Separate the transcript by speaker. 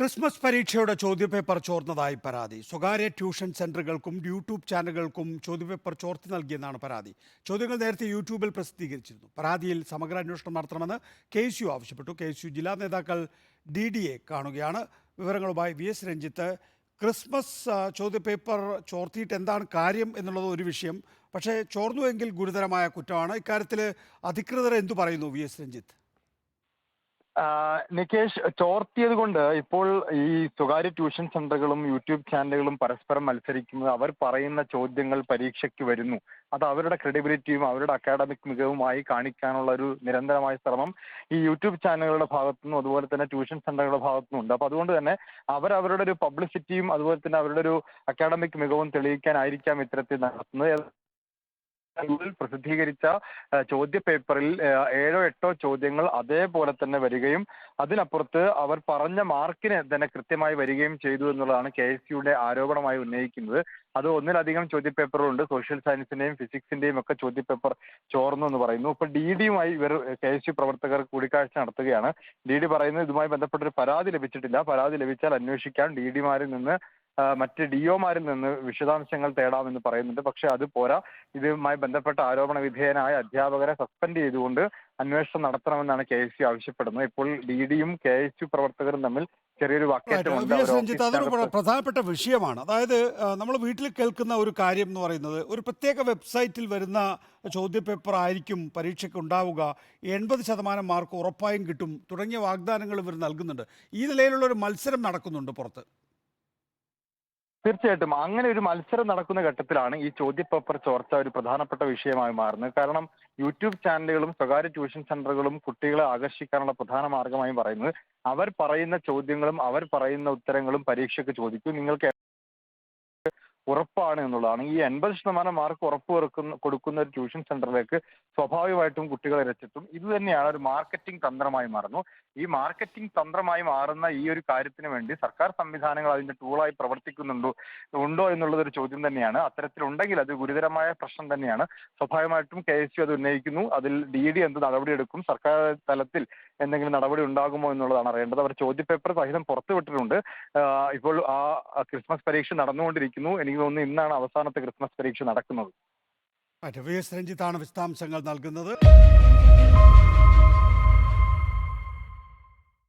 Speaker 1: Christmas പരീക്ഷയുടെ ചോദ്യപേപ്പർ ചോർന്നതായി പരാതി. സ്വകാര്യ ട്യൂഷൻ സെന്ററുകൾക്കും യൂട്യൂബ് ചാനലുകൾക്കും ചോദ്യപേപ്പർ ചോർത്തി നൽകിയെന്നാണ് പരാതി. ചോദ്യങ്ങൾ നേരത്തെ യൂട്യൂബിൽ പ്രസിദ്ധീകരിച്ചിരുന്നു. പരാതിയിൽ സമഗ്ര അന്വേഷണം നടത്തണമെന്ന് കെ എസ് യു ആവശ്യപ്പെട്ടു. കെ എസ് യു ജില്ലാ നേതാക്കൾ ഡി ഡി എ കാണുകയാണ്. വിവരങ്ങളുമായി വി എസ് രഞ്ജിത്ത് ക്രിസ്മസ് ചോദ്യപേപ്പർ ചോർത്തിയിട്ട് എന്താണ് കാര്യം എന്നുള്ളത് ഒരു വിഷയം പക്ഷേ ചോർന്നുവെങ്കിൽ ഗുരുതരമായ കുറ്റമാണ്. ഇക്കാര്യത്തിൽ അധികൃതർ എന്തു പറയുന്നു വി എസ് രഞ്ജിത്ത്?
Speaker 2: നികേഷ് ചോർത്തിയത് കൊണ്ട് ഇപ്പോൾ ഈ സ്വകാര്യ ട്യൂഷൻ സെന്ററുകളും യൂട്യൂബ് ചാനലുകളും പരസ്പരം മത്സരിക്കുന്നത് അവർ പറയുന്ന ചോദ്യങ്ങൾ പരീക്ഷയ്ക്ക് വരുന്നു. അത് അവരുടെ ക്രെഡിബിലിറ്റിയും അവരുടെ അക്കാഡമിക് മികവുമായി കാണിക്കാനുള്ള ഒരു നിരന്തരമായ ശ്രമം ഈ യൂട്യൂബ് ചാനലുകളുടെ ഭാഗത്തുനിന്നും അതുപോലെ തന്നെ ട്യൂഷൻ സെന്ററുകളുടെ ഭാഗത്തുനിന്നും ഉണ്ട്. അപ്പൊ അതുകൊണ്ട് തന്നെ അവർ അവരുടെ ഒരു പബ്ലിസിറ്റിയും അതുപോലെ തന്നെ അവരുടെ ഒരു അക്കാഡമിക് മികവും തെളിയിക്കാനായിരിക്കാം ഇത്തരത്തിൽ നടത്തുന്നത്. ഗൂഗിൾ പ്രസിദ്ധീകരിച്ച ചോദ്യപേപ്പറിൽ ഏഴോ എട്ടോ ചോദ്യങ്ങൾ അതേപോലെ തന്നെ വരികയും അതിനപ്പുറത്ത് അവർ പറഞ്ഞ മാർക്കിന് തന്നെ കൃത്യമായി വരികയും ചെയ്തു എന്നുള്ളതാണ് കെ എസ് യുടെ ആരോപണമായി ഉന്നയിക്കുന്നത്. അത് ഒന്നിലധികം ചോദ്യ പേപ്പറുകളുണ്ട് സോഷ്യൽ സയൻസിന്റെയും ഫിസിക്സിന്റെയും ഒക്കെ ചോദ്യ പേപ്പർ ചോർന്നു എന്ന് പറയുന്നു. ഇപ്പൊ ഡി ഡിയുമായി ഇവർ കെ എസ് യു പ്രവർത്തകർ കൂടിക്കാഴ്ച നടത്തുകയാണ്. ഡി ഡി പറയുന്നത് ഇതുമായി ബന്ധപ്പെട്ടൊരു പരാതി ലഭിച്ചിട്ടില്ല. പരാതി ലഭിച്ചാൽ അന്വേഷിക്കാൻ ഡി ഡിമാരിൽ നിന്ന് മറ്റ് ഡിഒമാരിൽ നിന്ന് വിശദാംശങ്ങൾ തേടാമെന്ന് പറയുന്നുണ്ട്. പക്ഷെ അത് പോരാ. ഇതുമായി ബന്ധപ്പെട്ട ആരോപണ വിധേയനായ അധ്യാപകരെ സസ്പെൻഡ് ചെയ്തുകൊണ്ട് അന്വേഷണം നടത്തണമെന്നാണ് കെ എസ് യു ആവശ്യപ്പെടുന്നത്. ഇപ്പോൾ ഡി ഡിയും കെ എസ് യു പ്രവർത്തകരും തമ്മിൽ ചെറിയൊരു വാക്യം
Speaker 1: രഞ്ജിത്ത് അതൊരു പ്രധാനപ്പെട്ട വിഷയമാണ്. അതായത് നമ്മൾ വീട്ടിൽ കേൾക്കുന്ന ഒരു കാര്യം എന്ന് പറയുന്നത് ഒരു പ്രത്യേക വെബ്സൈറ്റിൽ വരുന്ന ചോദ്യപേപ്പർ ആയിരിക്കും പരീക്ഷയ്ക്ക് ഉണ്ടാവുക. എൺപത് ശതമാനം മാർക്ക് ഉറപ്പായും കിട്ടും. തുടങ്ങിയ വാഗ്ദാനങ്ങൾ ഇവർ നൽകുന്നുണ്ട്. ഈ നിലയിലുള്ള ഒരു മത്സരം നടക്കുന്നുണ്ട് പുറത്ത്.
Speaker 2: തീർച്ചയായിട്ടും. അങ്ങനെ ഒരു മത്സരം നടക്കുന്ന ഘട്ടത്തിലാണ് ഈ ചോദ്യപേപ്പർ ചോർച്ച ഒരു പ്രധാനപ്പെട്ട വിഷയമായി മാറുന്നത്. കാരണം യൂട്യൂബ് ചാനലുകളും സ്വകാര്യ ട്യൂഷൻ സെന്ററുകളും കുട്ടികളെ ആകർഷിക്കാനുള്ള പ്രധാന മാർഗമായി പറയുന്നത്. അവർ പറയുന്ന ചോദ്യങ്ങളും അവർ പറയുന്ന ഉത്തരങ്ങളും പരീക്ഷയ്ക്ക് ചോദിക്കും. നിങ്ങൾക്ക് ഉറപ്പാണ് എന്നുള്ളതാണ്. ഈ എൺപത് ശതമാനം മാർക്ക് ഉറപ്പ് കൊടുക്കുന്ന കൊടുക്കുന്ന ഒരു ട്യൂഷൻ സെന്ററിലേക്ക് സ്വാഭാവികമായിട്ടും കുട്ടികളെ രച്ചിട്ടും ഇത് തന്നെയാണ് ഒരു മാർക്കറ്റിംഗ് തന്ത്രമായി മാറുന്നു. ഈ മാർക്കറ്റിംഗ് തന്ത്രമായി മാറുന്ന ഈ ഒരു കാര്യത്തിന് വേണ്ടി സർക്കാർ സംവിധാനങ്ങൾ അതിന്റെ ടൂളായി പ്രവർത്തിക്കുന്നുണ്ടോ ഉണ്ടോ എന്നുള്ളത് ഒരു ചോദ്യം തന്നെയാണ്. അത്തരത്തിലുണ്ടെങ്കിൽ അത് ഗുരുതരമായ പ്രശ്നം തന്നെയാണ്. സ്വാഭാവികമായിട്ടും കെ എസ് യു അത് ഉന്നയിക്കുന്നു. അതിൽ ഡി ഡി എന്ത് നടപടിയെടുക്കും സർക്കാർ തലത്തിൽ എന്തെങ്കിലും നടപടി ഉണ്ടാകുമോ എന്നുള്ളതാണ് അറിയേണ്ടത്. അവർ ചോദ്യപേപ്പർ സഹിതം പുറത്തുവിട്ടിട്ടുണ്ട്. ഇപ്പോൾ ആ ക്രിസ്മസ് പരീക്ഷ നടന്നുകൊണ്ടിരിക്കുന്നു. എനിക്ക് തോന്നുന്നു ഇന്നാണ് അവസാനത്തെ ക്രിസ്മസ് പരീക്ഷ നടക്കുന്നത്.
Speaker 1: രഞ്ജിത്താണ് വിശദാംശങ്ങൾ നൽകുന്നത്.